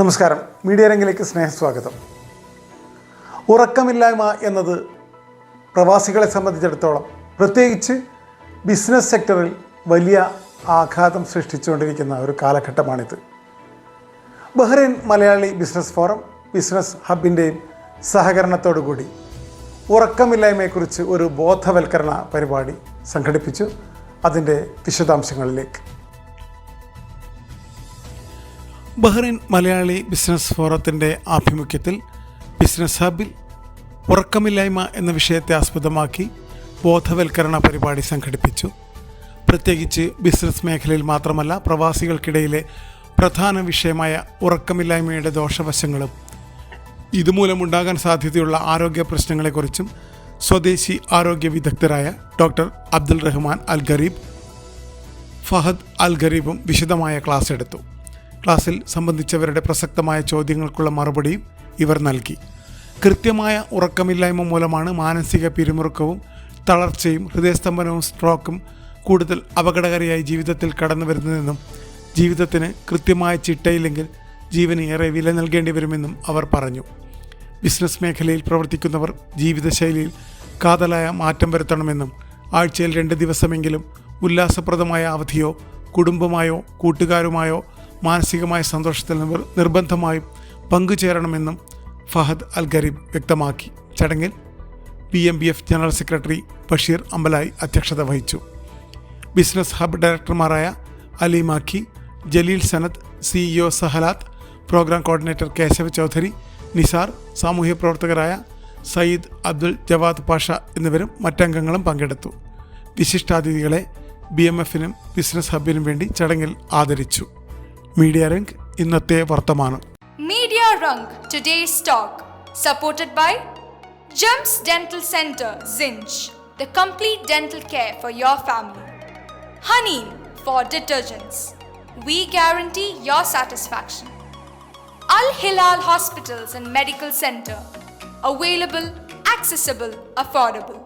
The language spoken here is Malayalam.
നമസ്കാരം. മീഡിയ രംഗിലേക്ക് സ്നേഹസ്വാഗതം. ഉറക്കമില്ലായ്മ എന്നത് പ്രവാസികളെ സംബന്ധിച്ചിടത്തോളം പ്രത്യേകിച്ച് ബിസിനസ് സെക്ടറിൽ വലിയ ആഘാതം സൃഷ്ടിച്ചുകൊണ്ടിരിക്കുന്ന ഒരു കാലഘട്ടമാണിത്. Bahrain Malayali business forum business ഹബിന്റെയും സഹകരണത്തോടുകൂടി ഉറക്കമില്ലായ്മയെക്കുറിച്ച് ഒരു ബോധവൽക്കരണ പരിപാടി സംഘടിപ്പിച്ചു. അതിന്റെ വിശദാംശങ്ങളിലേക്ക്. ബഹ്റൈൻ മലയാളി ബിസിനസ് ഫോറത്തിന്റെ ആഭിമുഖ്യത്തിൽ ബിസിനസ് ഹബിൽ ഉറക്കമില്ലായ്മ എന്ന വിഷയത്തെ ആസ്പദമാക്കി ബോധവൽക്കരണ പരിപാടി സംഘടിപ്പിച്ചു. പ്രത്യേകിച്ച് ബിസിനസ് മേഖലയിൽ മാത്രമല്ല പ്രവാസികൾക്കിടയിലെ പ്രധാന വിഷയമായ ഉറക്കമില്ലായ്മയുടെ ദോഷവശങ്ങളും ഇതുമൂലമുണ്ടാകാൻ സാധ്യതയുള്ള ആരോഗ്യ പ്രശ്നങ്ങളെക്കുറിച്ചും സ്വദേശി ആരോഗ്യ വിദഗ്ധരായ doctor Abdul Rahman Al Gharib Fahad Al ഗരീബും വിശദമായ ക്ലാസ് എടുത്തു. ക്ലാസ്സിൽ സംബന്ധിച്ചവരുടെ പ്രസക്തമായ ചോദ്യങ്ങൾക്കുള്ള മറുപടിയും ഇവർ നൽകി. കൃത്യമായ ഉറക്കമില്ലായ്മ മൂലമാണ് മാനസിക പിരിമുറുക്കവും തളർച്ചയും ഹൃദയസ്തംഭനവും സ്ട്രോക്കും കൂടുതൽ അപകടകാരിയായി ജീവിതത്തിൽ കടന്നു വരുന്നതെന്നും ജീവിതത്തിന് കൃത്യമായ ചിട്ടയില്ലെങ്കിൽ ജീവന് ഏറെ വില നൽകേണ്ടി വരുമെന്നും അവർ പറഞ്ഞു. ബിസിനസ് മേഖലയിൽ പ്രവർത്തിക്കുന്നവർ ജീവിതശൈലിയിൽ കാതലായ മാറ്റം വരുത്തണമെന്നും ആഴ്ചയിൽ രണ്ട് ദിവസമെങ്കിലും ഉല്ലാസപ്രദമായ അവധിയോ കുടുംബമായോ കൂട്ടുകാരുമായോ മാനസികമായ സന്തോഷത്തിൽ നിർ- നിർബന്ധമായും പങ്കുചേരണമെന്നും ഫഹദ് അൽ ഗരീബ് വ്യക്തമാക്കി. ചടങ്ങിൽ P M B F general secretary Basheer Ambalayi അധ്യക്ഷത വഹിച്ചു. Business hub ഡയറക്ടർമാരായ Ali Makhi Jaleel Sanath CEO Sahalath programme coordinator Keshav Choudhary Nisar സാമൂഹ്യ പ്രവർത്തകരായ സയ്യിദ് അബ്ദുൽ ജവാദ് പാഷ എന്നിവരും മറ്റംഗങ്ങളും പങ്കെടുത്തു. വിശിഷ്ടാതിഥികളെ ബി എം എഫിനും ബിസിനസ് ഹബിനും വേണ്ടി ചടങ്ങിൽ ആദരിച്ചു. മീഡിയ രംഗ് ഇന്നത്തെ വർത്തമാനം Media Rung today's talk, supported by Gems Dental Center, Zinj, the complete dental care for your family. Honey for detergents. We guarantee your satisfaction. Al Hilal Hospitals and Medical Center. Available, accessible, affordable.